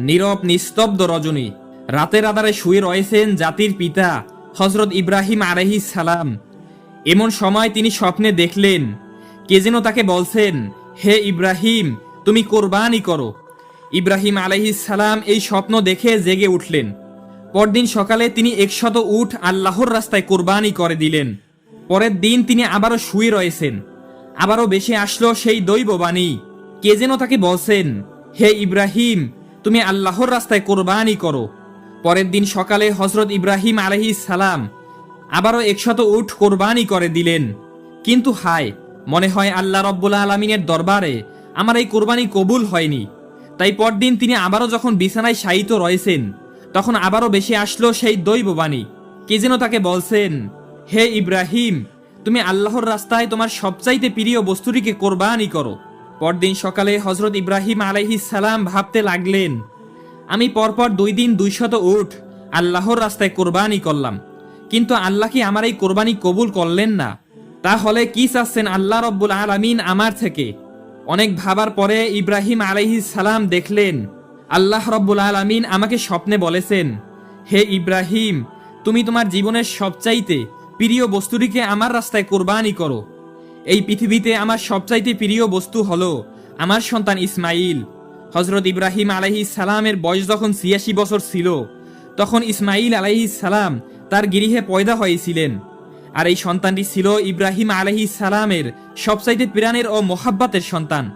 নীরব নিস্তব্ধ রজনী। রাতের আধারে শুয়ে রয়েছেন জাতির পিতা হজরত ইব্রাহিম আলহি সালাম। এমন সময় তিনি স্বপ্নে দেখলেন, কে যেন তাকে বলছেন, হে ইব্রাহিম, তুমি কোরবানি করো। ইব্রাহিম আলহি সালাম এই স্বপ্ন দেখে জেগে উঠলেন। পরদিন সকালে তিনি একশত উঠ আল্লাহর রাস্তায় কোরবানি করে দিলেন। পরের দিন তিনি আবারও শুয়ে রয়েছেন। আবারও বেশি আসলো সেই দৈববাণী। কে যেন তাকে বলছেন, হে ইব্রাহিম তুমি আল্লাহর রাস্তায় কোরবানি করো। পরের দিন সকালে হজরত ইব্রাহিম আলহি সালাম আবারও একশত উঠ কোরবানি করে দিলেন। কিন্তু হায়, মনে হয় আল্লাহ রব্বুল আলমিনের দরবারে আমার এই কোরবানি কবুল হয়নি। তাই পরদিন তিনি আবারও যখন বিছানায় শায়িত রয়েছেন, তখন আবারও বেশি আসলো সেই দৈববাণী। কে যেন তাকে বলছেন, হে ইব্রাহিম, তুমি আল্লাহর রাস্তায় তোমার সবচাইতে প্রিয় বস্তুটিকে কোরবানি করো। পরদিন সকালে হজরত ইব্রাহিম আলাইহি সালাম ভাবতে লাগলেন, আমি পরপর দুই দিন দুইশত উঠ আল্লাহর রাস্তায় কোরবানি করলাম, কিন্তু আল্লাহ কি আমার এই কোরবানি কবুল করলেন না? তাহলে কি চাচ্ছেন আল্লাহ রব্বুল আলামিন আমার থেকে? অনেক ভাবার পরে ইব্রাহিম আলাইহি সালাম দেখলেন, আল্লাহ রব্বুল আলামিন আমাকে স্বপ্নে বলেছেন, হে ইব্রাহিম, তুমি তোমার জীবনের সবচাইতে প্রিয় বস্তুটিকে আমার রাস্তায় কোরবানি করো এই পৃথিবীতে আমার সবচাইতে প্রিয় বস্তু হলো আমার সন্তান ইসমাইল। হজরত ইব্রাহিম আলাইহি সালামের বয়স যখন ছিয়াশি বছর ছিল, তখন ইসমাইল আলাইহি সালাম তার গৃহে পয়দা হয়েছিলেন। আর এই সন্তানটি ছিল ইব্রাহিম আলাইহি সালামের সবচাইতে প্রাণের ও মোহাব্বাতের সন্তান।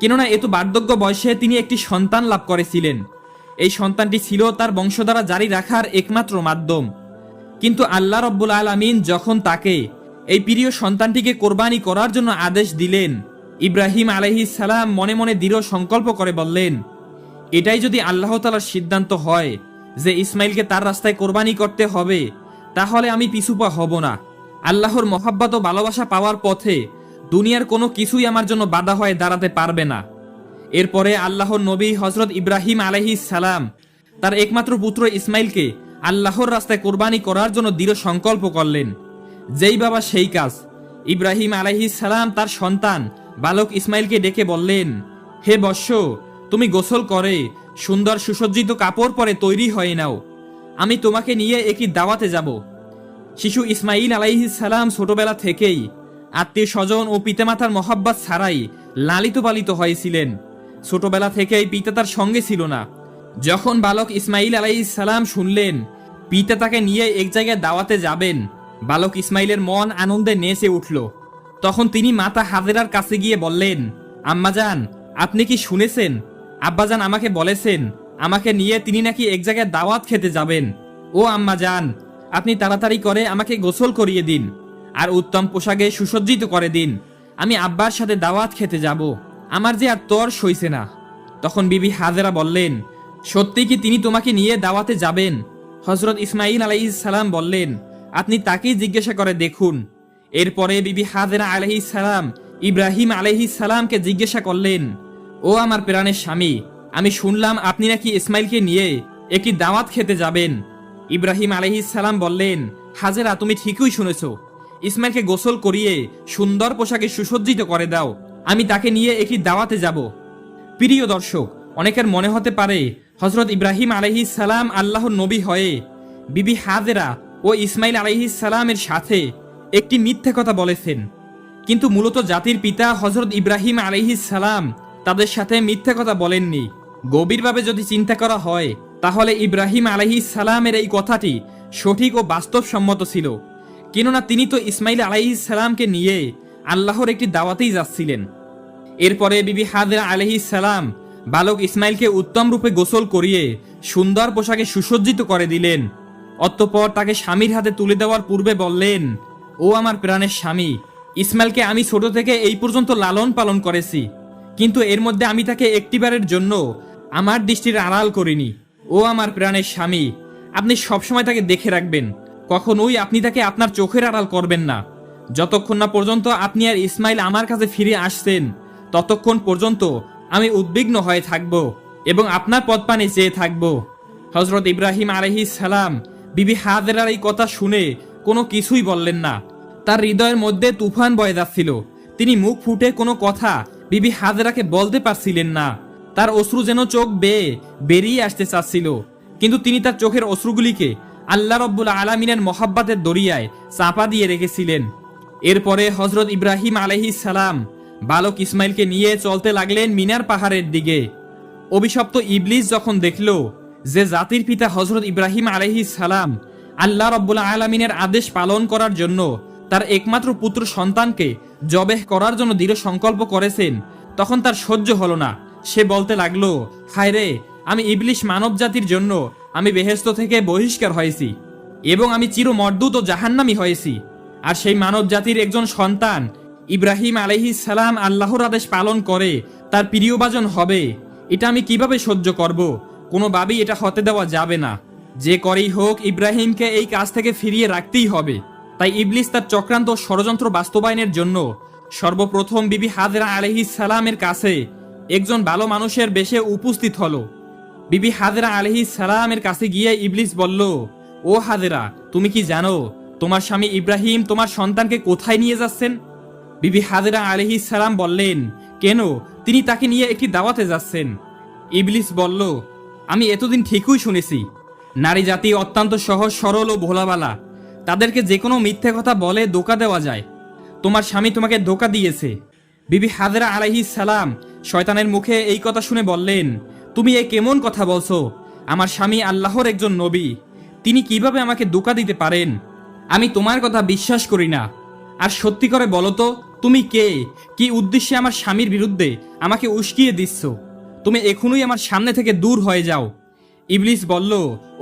কেননা এত বার্ধক্য বয়সে তিনি একটি সন্তান লাভ করেছিলেন। এই সন্তানটি ছিল তার বংশধারা জারি রাখার একমাত্র মাধ্যম। কিন্তু আল্লাহ রব্বুল আলমিন যখন তাকে এই প্রিয় সন্তানটিকে কোরবানি করার জন্য আদেশ দিলেন। ইব্রাহিম আলহি সালাম মনে মনে দৃঢ় সংকল্প করে বললেন, এটাই যদি আল্লাহ তালার সিদ্ধান্ত হয় যে ইসমাইলকে তার রাস্তায় কোরবানি করতে হবে, তাহলে আমি পিছুপা হব না। আল্লাহর মহাব্বত ও ভালোবাসা পাওয়ার পথে দুনিয়ার কোনো কিছুই আমার জন্য বাধা হয়ে দাঁড়াতে পারবে না। এরপরে আল্লাহর নবী হজরত ইব্রাহিম আলহি সালাম তার একমাত্র পুত্র ইসমাইলকে আল্লাহর রাস্তায় কোরবানি করার জন্য দৃঢ় সংকল্প করলেন। যেই বাবা সেই কাজ। ইব্রাহিম আলহি সালাম তার সন্তান বালক ইসমাইলকে ডেকে বললেন, হে বৎস, তুমি গোসল করে সুন্দর সুসজ্জিত কাপড় পরে তৈরি হয়ে নাও। আমি তোমাকে নিয়ে একই দাওয়াতে যাব। শিশু ইসমাইল আলাইহি সালাম ছোটবেলা থেকেই আত্মীয় স্বজন ও পিতামাতার মহাব্বাত ছাড়াই লালিত পালিত হয়েছিলেন। ছোটবেলা থেকেই পিতা তার সঙ্গে ছিল না। যখন বালক ইসমাইল আলাইহি সালাম শুনলেন, পিতা তাকে নিয়ে এক জায়গায় দাওয়াতে যাবেন বালক ইসমাইলের মন আনন্দে নেচে উঠল। তখন তিনি মাতা হাজেরার কাছে গিয়ে বললেন আম্মাজান আপনি কি শুনেছেন? আব্বাজান আমাকে বলেছেন, আমাকে নিয়ে তিনি নাকি এক জায়গায় দাওয়াত খেতে যাবেন। ও আম্মাজান আপনি তাড়াতাড়ি করে আমাকে গোসল করিয়ে দিন, আর উত্তম পোশাকে সুসজ্জিত করে দিন। আমি আব্বার সাথে দাওয়াত খেতে যাব, আমার যে আর তর সইছে না। তখন বিবি হাজেরা বললেন, সত্যি কি তিনি তোমাকে নিয়ে দাওয়াতে যাবেন? হজরত ইসমাইল আলাই সালাম বললেন আপনি তাকেই জিজ্ঞাসা করে, দেখুন। এরপরে বিবি হাজেরা আলহি সালাম, ইব্রাহিম আলহি সালামকে জিজ্ঞাসা করলেন, ও আমার প্রাণের স্বামী, আমি শুনলাম আপনি নাকি ইসমাইলকে নিয়ে একটি দাওয়াত খেতে যাবেন। ইব্রাহিম আলহি সালাম বললেন, হাজেরা, তুমি ঠিকই শুনেছ। ইসমাইলকে গোসল করিয়ে সুন্দর পোশাকে সুসজ্জিত করে দাও। আমি তাকে নিয়ে একটি দাওয়াতে যাব। প্রিয় দর্শক, অনেকের মনে হতে পারে হজরত ইব্রাহিম আলহি সালাম আল্লাহর নবী হয়ে বিবি হাজেরা ও ইসমাইল সালামের সাথে একটি মিথ্যে কথা বলেছেন। কিন্তু মূলত জাতির পিতা হজরত ইব্রাহিম সালাম তাদের সাথে মিথ্যে কথা বলেননি। গভীরভাবে যদি চিন্তা করা হয়, তাহলে ইব্রাহিম সালামের এই কথাটি সঠিক ও বাস্তবসম্মত ছিল। কেননা তিনি তো ইসমাইল সালামকে নিয়ে আল্লাহর একটি দাওয়াতেই যাচ্ছিলেন। এরপরে বিবি হাজরা সালাম বালক ইসমাইলকে উত্তম রূপে গোসল করিয়ে সুন্দর পোশাকে সুসজ্জিত করে দিলেন। অতঃপর তাকে স্বামীর হাতে তুলে দেওয়ার পূর্বে বললেন, ও আমার প্রাণের স্বামী, ইসমাইলকে আমি ছোট থেকে এই পর্যন্ত লালন পালন করেছি, কিন্তু এর মধ্যে আমি তাকে একটিবারের জন্য আমার দৃষ্টির আড়াল করিনি। ও আমার প্রাণের স্বামী, আপনি সবসময় তাকে দেখে রাখবেন, কখনোই আপনি তাকে আপনার চোখের আড়াল করবেন না। যতক্ষণ না পর্যন্ত আপনি আর ইসমাইল আমার কাছে ফিরে আসছেন, ততক্ষণ পর্যন্ত আমি উদ্বিগ্ন হয়ে থাকব এবং আপনার পথ পানে চেয়ে থাকব। হজরত ইব্রাহিম আলহি সালাম বিবি হাজেরার এই কথা শুনে কোনো কিছুই বললেন না। তার হৃদয়ের মধ্যে তুফান বয়ে যাচ্ছিল। তিনি মুখ ফুটে কোনো কথা বিবি হাজেরাকে বলতে পারছিলেন না। তার অশ্রু যেন চোখ বেয়ে বেরিয়ে আসতে চাচ্ছিল। কিন্তু তিনি তার চোখের অশ্রুগুলিকে আল্লাহ রব্বুল আলমিনের মহাব্বাতের দরিয়ায় চাপা দিয়ে রেখেছিলেন। এরপরে হজরত ইব্রাহিম আলহিস সালাম বালক ইসমাইলকে নিয়ে চলতে লাগলেন মিনার পাহাড়ের দিকে। অভিশপ্ত ইবলিস যখন দেখল যে জাতির পিতা হজরত ইব্রাহিম আলহিস সালাম আল্লাহ রব্বুল আলমিনের আদেশ পালন করার জন্য তার একমাত্র পুত্র সন্তানকে জবেহ করার জন্য দৃঢ় সংকল্প করেছেন, তখন তার সহ্য হলো না। সে বলতে লাগল, হায় রে, আমি ইবলিশ মানব জাতির জন্য আমি বেহেস্ত থেকে বহিষ্কার হয়েছি এবং আমি চির মর্দুত ও জাহান্নামি হয়েছি। আর সেই মানব জাতির একজন সন্তান ইব্রাহিম আলহি সালাম আল্লাহর আদেশ পালন করে তার প্রিয়ভাজন হবে। এটা আমি কীভাবে সহ্য করব? কোনোভাবেই এটা হতে দেওয়া যাবে না। যে করেই হোক, ইব্রাহিমকে এই কাজ থেকে ফিরিয়ে রাখতেই হবে। তাই ইবলিস তার চক্রান্ত ষড়যন্ত্র বাস্তবায়নের জন্য সর্বপ্রথম বিবি হাজরা আলহি সালামের কাছে একজন ভালো মানুষের বেশে উপস্থিত হলো। বিবি হাজরা আলহি সালামের কাছে গিয়ে ইবলিস বলল, ও হাজেরা, তুমি কি জানো তোমার স্বামী ইব্রাহিম তোমার সন্তানকে কোথায় নিয়ে যাচ্ছেন? বিবি হাজরা আলহি সালাম বললেন, কেন? তিনি তাকে নিয়ে একটি দাওয়াতে যাচ্ছেন। ইবলিস বলল আমি এতদিন ঠিকই শুনেছি। নারী জাতি অত্যন্ত সহজ, সরল ও ভোলাবালা। তাদেরকে যে কোনো মিথ্যে কথা বলে ধোকা দেওয়া যায়। তোমার স্বামী তোমাকে ধোকা দিয়েছে। বিবি হাজরা আলাইহি সালাম শয়তানের মুখে এই কথা শুনে বললেন, তুমি এ কেমন কথা বলছো? আমার স্বামী আল্লাহর একজন নবী। তিনি কীভাবে আমাকে ধোকা দিতে পারেন? আমি তোমার কথা বিশ্বাস করি না। আর সত্যি করে বলো তো, তুমি কে? কি উদ্দেশ্যে আমার স্বামীর বিরুদ্ধে আমাকে উস্কিয়ে দিচ্ছ? তুমি এখনই আমার সামনে থেকে দূর হয়ে যাও। ইবলিস বলল,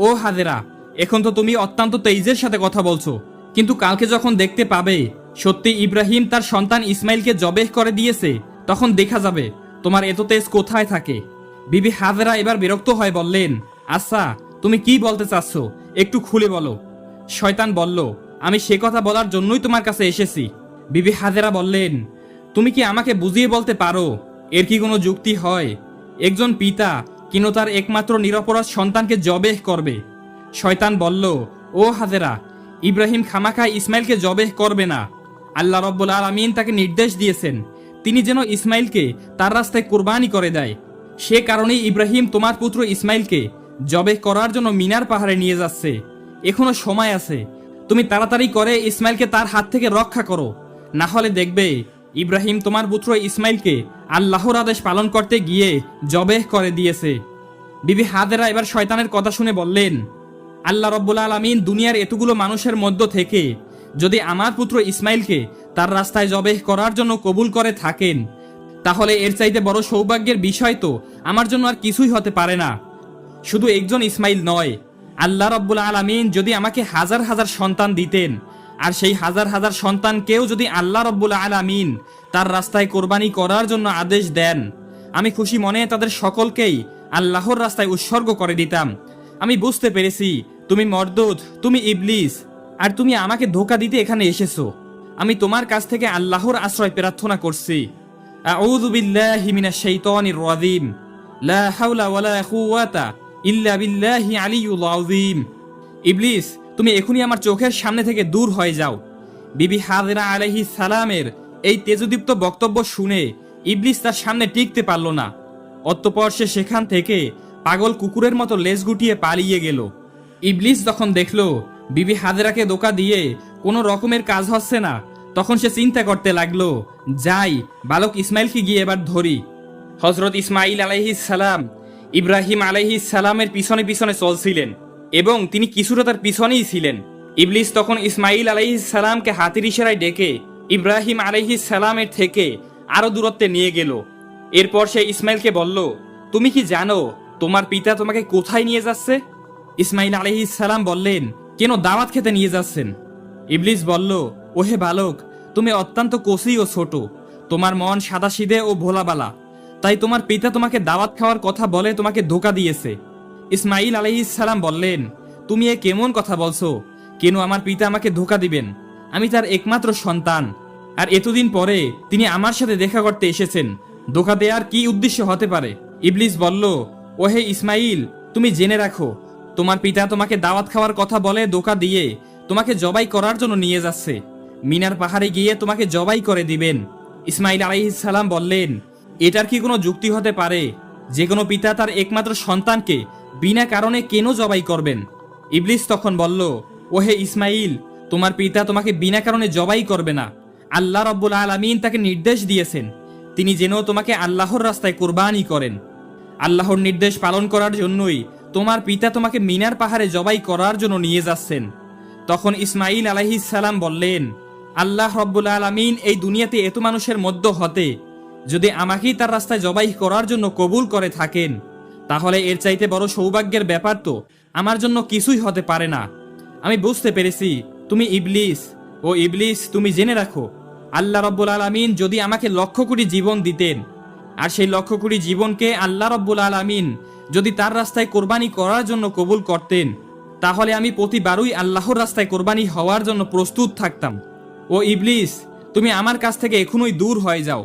ও হাজেরা, এখন তো তুমি অত্যন্ত তেইজের সাথে কথা বলছো। কিন্তু কালকে যখন দেখতে পাবে, সত্যি ইব্রাহিম তার সন্তান ইসমাইলকে জবেহ করে দিয়েছে, তখন দেখা যাবে তোমার এত তেজ কোথায় থাকে। বিবি হাজেরা এবার বিরক্ত হয়ে বললেন আচ্ছা তুমি কি বলতে চাচ্ছ? একটু খুলে বলো। শয়তান বলল, আমি সে কথা বলার জন্যই তোমার কাছে এসেছি। বিবি হাজেরা বললেন, তুমি কি আমাকে বুঝিয়ে বলতে পারো? এর কি কোনো যুক্তি হয়? একজন পিতা, কিনো তার একমাত্র নিরপরাধ সন্তানকে জবেহ করবে। শয়তান বলল, ও হাজেরা, ইব্রাহিম খামাখা ইসমাইলকে জবেহ করবে না। আল্লাহ রব্বুল আলমিন তাকে নির্দেশ দিয়েছেন, তিনি যেন ইসমাইলকে তার রাস্তায় কোরবানি করে দেয়। সে কারণেই ইব্রাহিম তোমার পুত্র ইসমাইলকে জবেহ করার জন্য মিনার পাহাড়ে নিয়ে যাচ্ছে। এখনও সময় আছে, তুমি তাড়াতাড়ি করে ইসমাইলকে তার হাত থেকে রক্ষা করো। না হলে দেখবে ইব্রাহিম তোমার পুত্র ইসমাইলকে আল্লাহর আদেশ পালন করতে গিয়ে জবেহ করে দিয়েছে। বিবি হাদেরা এবার শয়তানের কথা শুনে বললেন, আল্লাহ রব্বুল আলমিন দুনিয়ার এতগুলো মানুষের মধ্য থেকে যদি আমার পুত্র ইসমাইলকে তার রাস্তায় জবেহ করার জন্য কবুল করে থাকেন, তাহলে এর চাইতে বড় সৌভাগ্যের বিষয় তো আমার জন্য আর কিছুই হতে পারে না। শুধু একজন ইসমাইল নয়, আল্লাহ রব্বুল আলমিন যদি আমাকে হাজার হাজার সন্তান দিতেন আর সেই হাজার হাজার সন্তানকেও যদি আল্লাহ রব্বুল আলমিন তার রাস্তায় কোরবানি করার জন্য আদেশ দেন, আমি খুশি মনে তাদের সকলকেই আল্লাহর রাস্তায় উৎসর্গ করে দিতাম। আমি বুঝতে পেরেছি, তুমি মর্দুদ তুমি ইবলিস, আর তুমি আমাকে ধোকা দিতে এখানে এসেছ। আমি তোমার কাছ থেকে আল্লাহর আশ্রয় প্রার্থনা করছি। লা ইল্লা ইবলিস তুমি এখনই আমার চোখের সামনে থেকে দূর হয়ে যাও। বিবি হাজরা আলাইহি সালামের এই তেজদীপ্ত বক্তব্য শুনে ইবলিস তার সামনে টিকতে পারল না। অতঃপর সে সেখান থেকে পাগল কুকুরের মতো লেজ গুটিয়ে পালিয়ে গেল। ইবলিস যখন দেখল বিবি হাজরাকে দোকা দিয়ে কোনো রকমের কাজ হচ্ছে না। তখন সে চিন্তা করতে লাগল, যাই, বালক ইসমাইলকে গিয়ে এবার ধরি। হজরত ইসমাইল আলাইহিস সালাম ইব্রাহিম আলাইহিস সালামের পিছনে পিছনে চলছিলেন। এবং তিনি কিছুটা তার পিছনেই ছিলেন। ইবলিস তখন ইসমাইল সালামকে হাতির ইশারায় ডেকে ইব্রাহিম সালামের থেকে আরও দূরত্বে নিয়ে গেল। এরপর সে ইসমাইলকে বলল, তুমি কি জানো তোমার পিতা তোমাকে কোথায় নিয়ে যাচ্ছে? ইসমাইল সালাম বললেন, কেন দাওয়াত খেতে নিয়ে যাচ্ছেন? ইবলিস বলল, ওহে বালক, তুমি অত্যন্ত কষি ও ছোট। তোমার মন সাদাসিদে ও ভোলাবালা। তাই তোমার পিতা তোমাকে দাওয়াত খাওয়ার কথা বলে তোমাকে ধোকা দিয়েছে। ইসমাইল আলাইহিস সালাম বললেন, তুমি এ কেমন কথা বলছো? কেন আমার পিতা আমাকে ধোকা দিবেন? আমি তার একমাত্র সন্তান। আর এতদিন পরে তিনি আমার সাথে দেখা করতে এসেছেন। ধোকা দেওয়ার কি উদ্দেশ্য হতে পারে? ইবলিস বলল, ওহে ইসমাইল তুমি জেনে রাখো, তোমার পিতা তোমাকে দাওয়াত খাওয়ার কথা বলে ধোকা দিয়ে তোমাকে জবাই করার জন্য নিয়ে যাচ্ছে। মিনার পাহাড়ে গিয়ে তোমাকে জবাই করে দিবেন। ইসমাইল আলাইহিস সালাম বললেন, এটার কি কোনো যুক্তি হতে পারে? যে কোনো পিতা তার একমাত্র সন্তানকে বিনা কারণে কেন জবাই করবেন? ইবলিস তখন বলল, ওহে ইসমাইল তোমার পিতা তোমাকে বিনা কারণে জবাই করবে না। আল্লাহ রব্বুল আলমিন তাকে নির্দেশ দিয়েছেন। তিনি যেন তোমাকে আল্লাহর রাস্তায় কোরবানি করেন। আল্লাহর নির্দেশ পালন করার জন্যই তোমার পিতা তোমাকে মিনার পাহাড়ে জবাই করার জন্য নিয়ে যাচ্ছেন। তখন ইসমাইল সালাম বললেন, আল্লাহ রব্বুল আলমিন এই দুনিয়াতে এত মানুষের মধ্য হতে, যদি আমাকেই তার রাস্তায় জবাই করার জন্য কবুল করে থাকেন তাহলে এর চাইতে বড় সৌভাগ্যের ব্যাপার তো আমার জন্য কিছুই হতে পারে না। আমি বুঝতে পেরেছি, তুমি ইবলিস, ও ইবলিস, তুমি জেনে রাখো, আল্লাহ রব্বুল আলমিন যদি আমাকে লক্ষ কোটি জীবন দিতেন, আর সেই লক্ষ কোটি জীবনকে আল্লাহ রব্বুল আলমিন যদি তার রাস্তায় কোরবানি করার জন্য কবুল করতেন, তাহলে আমি প্রতিবারই আল্লাহর রাস্তায় কোরবানি হওয়ার জন্য প্রস্তুত থাকতাম। ও ইবলিস, তুমি আমার কাছ থেকে এখনই দূর হয়ে যাও।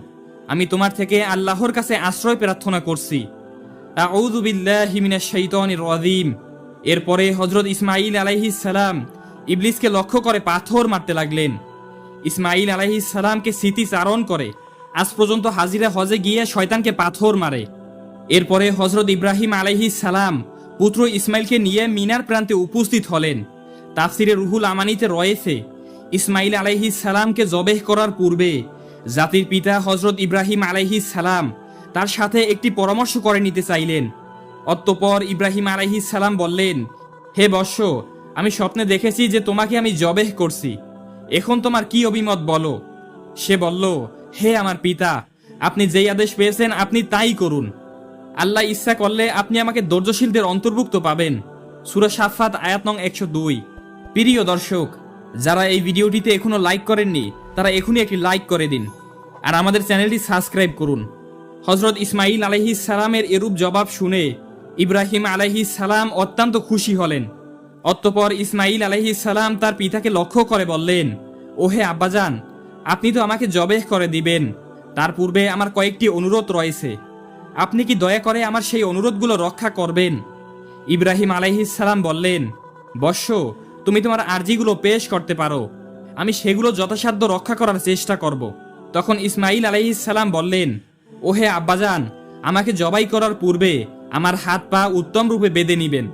আমি তোমার থেকে আল্লাহর কাছে আশ্রয় প্রার্থনা করছি। এরপরে হজরত ইসমাইল সালাম ইবলিসকে লক্ষ্য করে পাথর মারতে লাগলেন। ইসমাইল আলাইহিস সালামকে স্মৃতিচারণ করে, আজ পর্যন্ত হাজিরা হজে গিয়ে শয়তানকে পাথর মারে। এরপরে হজরত ইব্রাহিম সালাম পুত্র ইসমাইলকে নিয়ে মিনার প্রান্তে উপস্থিত হলেন। তাফসিরে রুহুল আমানিতে রয়েছে ইসমাইল সালামকে জবেহ করার পূর্বে জাতির পিতা হজরত ইব্রাহিম সালাম তার সাথে একটি পরামর্শ করে নিতে চাইলেন। অতঃপর ইব্রাহিম আলাইহিস সালাম বললেন, হে বর্ষ, আমি স্বপ্নে দেখেছি যে তোমাকে আমি জবেহ করছি। এখন তোমার কি অভিমত বলো? সে বলল, হে আমার পিতা, আপনি যেই আদেশ পেয়েছেন আপনি তাই করুন। আল্লাহ ইচ্ছা করলে আপনি আমাকে ধৈর্যশীলদের অন্তর্ভুক্ত পাবেন। সুরা সাফাত আয়াত নং একশো দুই। প্রিয় দর্শক, যারা এই ভিডিওটিতে এখনও লাইক করেননি, তারা এখনই একটি লাইক করে দিন। আর আমাদের চ্যানেলটি সাবস্ক্রাইব করুন। হজরত ইসমাইল আলহিস সালামের এরূপ জবাব শুনে ইব্রাহিম আলহিস সালাম অত্যন্ত খুশি হলেন। অতঃপর ইসমাইল আলহিস সালাম তার পিতাকে লক্ষ্য করে বললেন, ওহে আব্বাজান, আপনি তো আমাকে জবেহ করে দিবেন। তার পূর্বে আমার কয়েকটি অনুরোধ রয়েছে। আপনি কি দয়া করে আমার সেই অনুরোধগুলো রক্ষা করবেন? ইব্রাহিম আলাইহিস সালাম বললেন বর্ষ তুমি তোমার আর্জিগুলো পেশ করতে পারো। আমি সেগুলো যথাসাধ্য রক্ষা করার চেষ্টা করব। তখন ইসমাইল আলাইহিস সালাম বললেন ওহে আব্বাজান, আমাকে জবাই করার পূর্বে আমার হাত পা উত্তম রূপে বেঁধে নিবেন।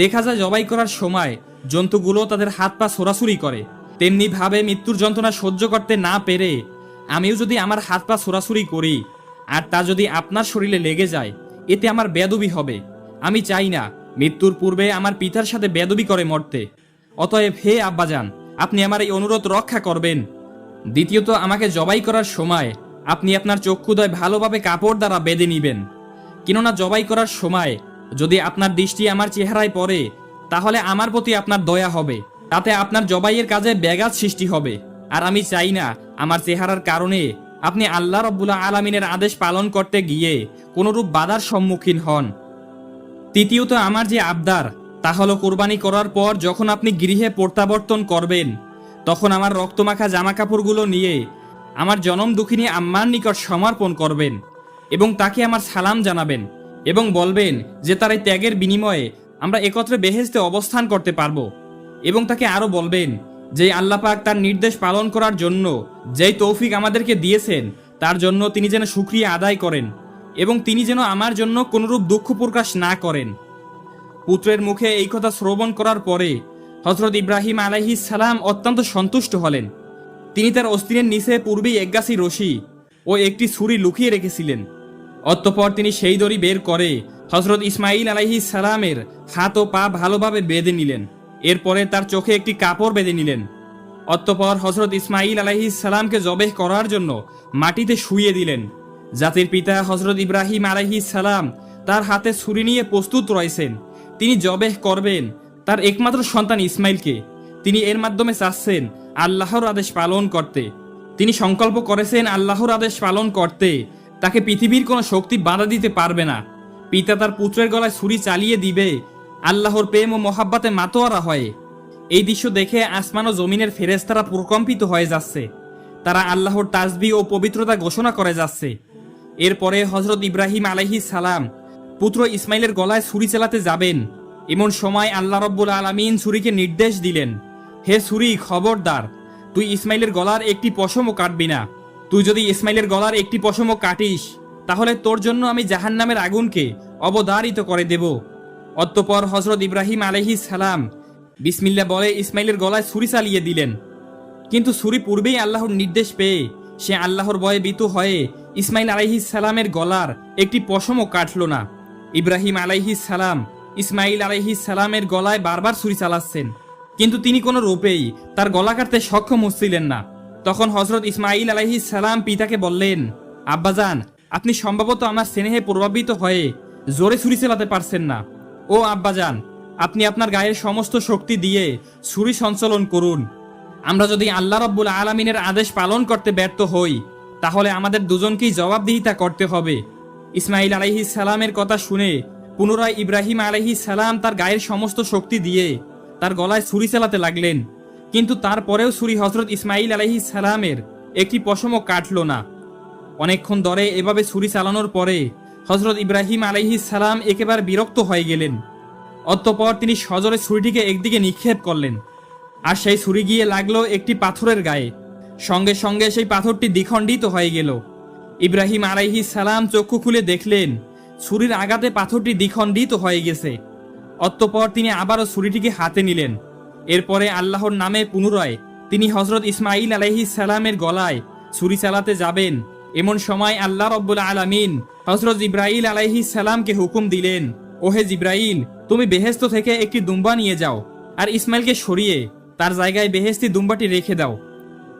দেখা যায় জবাই করার সময় জন্তুগুলো তাদের হাত পা ছোড়াছুরি করে। তেমনি ভাবে মৃত্যুর যন্ত্রণা সহ্য করতে না পেরে আমিও যদি আমার হাত পা ছোড়াছুরি করি, আর তা যদি আপনার শরীরে লেগে যায়, এতে আমার বেদবি হবে। আমি চাই না মৃত্যুর পূর্বে আমার পিতার সাথে বেদবি করে মরতে। অতএব হে আব্বাজান, আপনি আমার এই অনুরোধ রক্ষা করবেন। দ্বিতীয়ত, আমাকে জবাই করার সময় আপনি আপনার চক্ষুদয় ভালোভাবে কাপড় দ্বারা বেঁধে নিবেন। কেননা জবাই করার সময় যদি আপনার দৃষ্টি আমার চেহারায় পড়ে, তাহলে আমার প্রতি আপনার দয়া হবে। তাতে আপনার জবাইয়ের কাজে ব্যাঘাত সৃষ্টি হবে। আর আমি চাই না আমার চেহারার কারণে আপনি আল্লাহ রব্বুল্লাহ আলমিনের আদেশ পালন করতে গিয়ে কোনোরূপ বাধার সম্মুখীন হন। তৃতীয়ত আমার যে আবদার, তা হলো কোরবানি করার পর যখন আপনি গৃহে প্রত্যাবর্তন করবেন, তখন আমার রক্তমাখা জামা কাপড়গুলো নিয়ে আমার জনম দুঃখিনী আম্মার নিকট সমর্পণ করবেন এবং তাকে আমার সালাম জানাবেন এবং বলবেন যে তার এই ত্যাগের বিনিময়ে আমরা একত্রে বেহেস্তে অবস্থান করতে পারব এবং তাকে আরও বলবেন যে আল্লাহ পাক তার নির্দেশ পালন করার জন্য যেই তৌফিক আমাদেরকে দিয়েছেন, তার জন্য তিনি যেন সুক্রিয়া আদায় করেন এবং তিনি যেন আমার জন্য কোনরূপ দুঃখ প্রকাশ না করেন। পুত্রের মুখে এই কথা শ্রবণ করার পরে হজরত ইব্রাহিম আলাইহিস সালাম অত্যন্ত সন্তুষ্ট হলেন। তিনি তার অস্তিনের নিচে পূর্বেই একগাছি রশি ও একটি ছুরি লুকিয়ে রেখেছিলেন। অতঃপর তিনি সেই দড়ি বের করে হজরত ইসমাইল আলাইহিস সালামের হাত ও পা ভালোভাবে বেঁধে নিলেন। এরপরে তার চোখে একটি কাপড় বেঁধে নিলেন। অতঃপর হজরত ইসমাইল আলাইহিস সালামকে জবেহ করার জন্য মাটিতে শুইয়ে দিলেন। জাতির পিতা হজরত ইব্রাহিম আলাইহিস সালাম তার হাতে ছুরি নিয়ে প্রস্তুত রয়েছেন। তিনি জবেহ করবেন তার একমাত্র সন্তান ইসমাইলকে তিনি এর মাধ্যমে চাচ্ছেন আল্লাহর আদেশ পালন করতে। তিনি সংকল্প করেছেন আল্লাহর আদেশ পালন করতে। তাকে পৃথিবীর কোনো শক্তি বাধা দিতে পারবে না। পিতা তার পুত্রের গলায় ছুরি চালিয়ে দিবে। আল্লাহর প্রেম ও মহাব্বাতে মাতোয়ারা হয়। এই দৃশ্য দেখে আসমান ও জমিনের ফেরেস্তারা প্রকম্পিত হয়ে যাচ্ছে। তারা আল্লাহর তাসবি ও পবিত্রতা ঘোষণা করে যাচ্ছে। এরপরে হজরত ইব্রাহিম আলাইহি সালাম পুত্র ইসমাইলের গলায় ছুরি চালাতে যাবেন। এমন সময় আল্লাহ রব্বুল আলমিন ছুরিকে নির্দেশ দিলেন। হে সুরি, খবরদার, তুই ইসমাইলের গলার একটি পশমও কাটবি না। তুই যদি ইসমাইলের গলার একটি পশমও কাটিস, তাহলে তোর জন্য আমি জাহান্নামের আগুনকে অবদারিত করে দেব। অতঃপর হজরত ইব্রাহিম আলহি সালাম বিসমিল্লা বলে ইসমাইলের গলায় ছুরি চালিয়ে দিলেন। কিন্তু ছুরি পূর্বেই আল্লাহর নির্দেশ পেয়ে, সে আল্লাহর ভয়ে বিতু হয়ে ইসমাইল আলাইহি সালামের গলার একটি পশমও কাটল না। ইব্রাহিম আলাইহি সালাম ইসমাইল আলাইহি সালামের গলায় বারবার ছুরি চালাচ্ছেন। কিন্তু তিনি কোনো রূপেই তার গলা কাটতে সক্ষম হচ্ছিলেন না। তখন হজরত ইসমাইল আলাইহি সালাম পিতাকে বললেন, আব্বাজান, আপনি সম্ভবত আমার স্নেহে প্রভাবিত হয়ে জোরে ছুরি চালাতে পারছেন না। ও আব্বাজান, আপনি আপনার গায়ের সমস্ত শক্তি দিয়ে ছুরি সঞ্চালন করুন। আমরা যদি আল্লাহ রব্বুল আলমিনের আদেশ পালন করতে ব্যর্থ হই, তাহলে আমাদের দুজনকেই জবাবদিহিতা করতে হবে। ইসমাইল আলাইহি সালামের কথা শুনে পুনরায় ইব্রাহিম আলাইহি সালাম তার গায়ের সমস্ত শক্তি দিয়ে তার গলায় ছুরি চালাতে লাগলেন। কিন্তু তারপরেও ছুরি হজরত ইসমাইল আলাইহি সালামের একটি পশমও কাটল না। অনেকক্ষণ ধরে এভাবে ছুরি চালানোর পরে হজরত ইব্রাহিম আলাইহি সালাম একেবারে বিরক্ত হয়ে গেলেন। অতঃপর তিনি সজরে ছুরিটিকে একদিকে নিক্ষেপ করলেন আর সেই ছুরি গিয়ে লাগল একটি পাথরের গায়ে। সঙ্গে সঙ্গে সেই পাথরটি দ্বিখণ্ডিত হয়ে গেল। ইব্রাহিম আলাইহি সালাম চক্ষু খুলে দেখলেন, ছুরির আঘাতে পাথরটি দ্বিখণ্ডিত হয়ে গেছে। অতঃপর তিনি আবারও ছুরিটিকে হাতে নিলেন। এরপরে আল্লাহর নামে পুনরায় তিনি হজরত ইসমাইল আলাইহি সালামের গলায় ছুরি চালাতে যাবেন। এমন সময় আল্লাহ রব্বুল আলামিন হজরত ইব্রাহিল আলাইহি সালামকে হুকুম দিলেন, ওহে জিব্রাইল, তুমি বেহেস্ত থেকে একটি দুম্বা নিয়ে যাও আর ইসমাইলকে সরিয়ে তার জায়গায় বেহেস্তি দুম্বাটি রেখে দাও।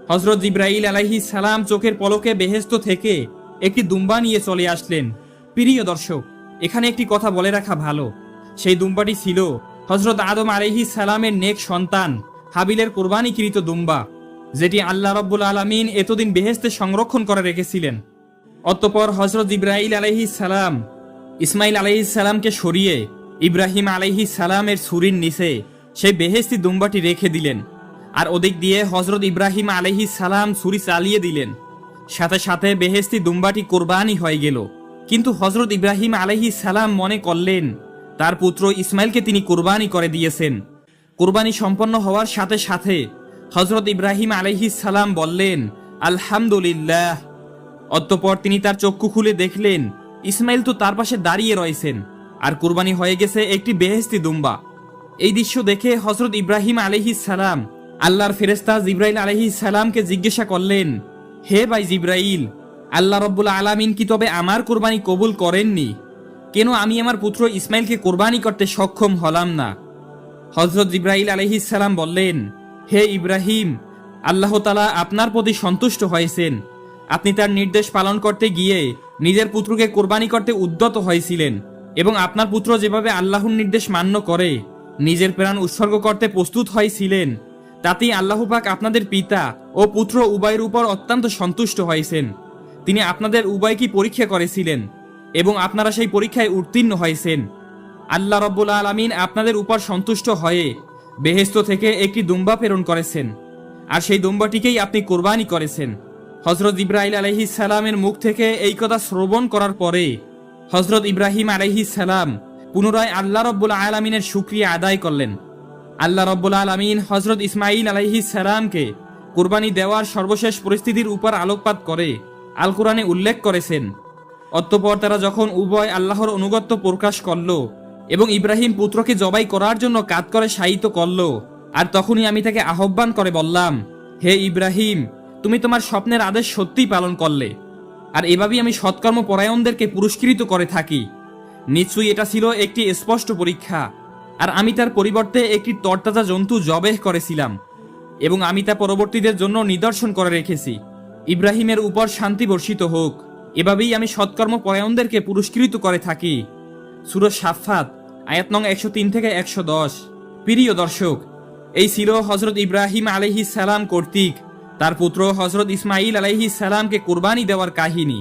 হজরত জিব্রাইল আলাইহি সালাম চোখের পলকে বেহেস্ত থেকে একটি দুম্বা নিয়ে চলে আসলেন। প্রিয় দর্শক, এখানে একটি কথা বলে রাখা ভালো। সেই দুম্বাটি ছিল হজরত আদম আলাইহি সালামের নেক সন্তান, হাবিলের কোরবানিকৃত দুম্বা, যেটি আল্লাহ রব্বুল আলমিন এতদিন বেহেস্তে সংরক্ষণ করে রেখেছিলেন। অতঃপর হজরত ইব্রাহিল আলাইহি সালাম, ইসমাইল আলাইহি সালামকে সরিয়ে ইব্রাহিম আলাইহি সালামের ছুরির নিচে সেই বেহেস্তি দুম্বাটি রেখে দিলেন আর ওদিক দিয়ে হজরত ইব্রাহিম আলাইহি সালাম ছুরি চালিয়ে দিলেন। সাথে সাথে বেহেস্তি দুম্বাটি কোরবানি হয়ে গেল। কিন্তু হজরত ইব্রাহিম আলাইহি সালাম মনে করলেন তার পুত্র ইসমাইলকে তিনি কোরবানি করে দিয়েছেন। কোরবানি সম্পন্ন হওয়ার সাথে সাথে হজরত ইব্রাহিম আলাইহি সালাম বললেন, আলহামদুলিল্লাহ। অতঃপর তিনি তার চক্ষু খুলে দেখলেন, ইসমাইল তো তার পাশে দাঁড়িয়ে রয়েছেন, আর কুরবানি হয়ে গেছে একটি বেহেস্তি দুম্বা। এই দৃশ্য দেখে হজরত ইব্রাহিম আলহি সালাম আল্লাহর ফেরেস্তা জিব্রাইল আলহি সালামকে জিজ্ঞাসা করলেন, হে ভাই জিব্রাইল, আল্লাহ রব্বুল আলামিন কি তবে আমার কোরবানি কবুল করেননি? কেন আমি আমার পুত্র ইসমাইলকে কোরবানি করতে সক্ষম হলাম না? হজরত ইব্রাহিল আলহি সালাম বললেন, হে ইব্রাহিম, আল্লাহ তালা আপনার প্রতি সন্তুষ্ট হয়েছেন। আপনি তার নির্দেশ পালন করতে গিয়ে নিজের পুত্রকে কোরবানি করতে উদ্যত হয়েছিলেন এবং আপনার পুত্র যেভাবে আল্লাহর নির্দেশ মান্য করে, নিজের প্রাণ উৎসর্গ করতে প্রস্তুত হয়েছিলেন, তাতেই আল্লাহ পাক আপনাদের পিতা ও পুত্র উভয়ের উপর অত্যন্ত সন্তুষ্ট হয়েছেন। তিনি আপনাদের উভয়কে পরীক্ষা করেছিলেন। এবং আপনারা সেই পরীক্ষায় উত্তীর্ণ হয়েছেন। আল্লাহ রব্বুল আলমিন আপনাদের উপর সন্তুষ্ট হয়ে বেহেস্ত থেকে একটি দুম্বা প্রেরণ করেছেন। আর সেই দুম্বাটিকেই আপনি কোরবানি করেছেন। হজরত ইব্রাহিম আলহি সালামের মুখ থেকে এই কথা শ্রবণ করার পরে হজরত ইব্রাহিম আলহি সালাম পুনরায় আল্লাহ রব্বুল আলমিনের সুক্রিয়া আদায় করলেন। আল্লাহ রব্বুল আলমিন হজরত ইসমাইল আলহি সালামকে কোরবানি দেওয়ার সর্বশেষ পরিস্থিতির উপর আলোকপাত করে আল কোরআনে উল্লেখ করেছেন। অতঃপর তারা যখন উভয় আল্লাহর অনুগত্য প্রকাশ করল এবং ইব্রাহিম পুত্রকে জবাই করার জন্য কাত করে শায়িত করল, আর তখনই আমি তাকে আহ্বান করে বললাম, হে ইব্রাহিম, তুমি তোমার স্বপ্নের আদেশ সত্যিই পালন করলে, আর এভাবেই আমি সৎকর্ম পরায়ণদেরকে পুরস্কৃত করে থাকি। নিশ্চয়ই এটা ছিল একটি স্পষ্ট পরীক্ষা, আর আমি তার পরিবর্তে একটি তরতাজা জন্তু জবেহ করেছিলাম, এবং আমি তা পরবর্তীদের জন্য নিদর্শন করে রেখেছি। ইব্রাহিমের উপর শান্তি বর্ষিত হোক। এভাবেই আমি সৎকর্ম পরায়ণদেরকে পুরস্কৃত করে থাকি। সুর সাফাত আয়াত নং একশো তিন থেকে একশো দশ। প্রিয় দর্শক, এই ছিল হজরত ইব্রাহিম আলহি সালাম কর্তৃক, তার পুত্র হজরত ইসমাইল আলহি সালামকে কোরবানি দেওয়ার কাহিনী।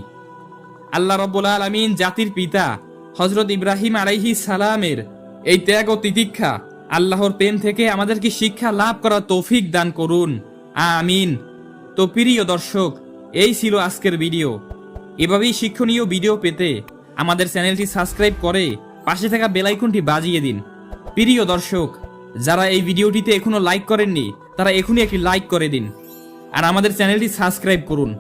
আল্লাহ রব্বুল আলমিন জাতির পিতা হজরত ইব্রাহিম আলাইহি সালামের এই ত্যাগ ও তিতিক্ষা আল্লাহর প্রেম থেকে আমাদেরকে শিক্ষা লাভ করার তৌফিক দান করুন। আমিন। তো প্রিয় দর্শক, এই ছিল আজকের ভিডিও। এভাবেই শিক্ষণীয় ভিডিও পেতে আমাদের চ্যানেলটি সাবস্ক্রাইব করে পাশে থাকা বেলাইকনটি বাজিয়ে দিন। প্রিয় দর্শক, যারা এই ভিডিওটিতে এখনও লাইক করেননি, তারা এখনই একটি লাইক করে দিন। আর আমাদের চ্যানেলটি সাবস্ক্রাইব করুন।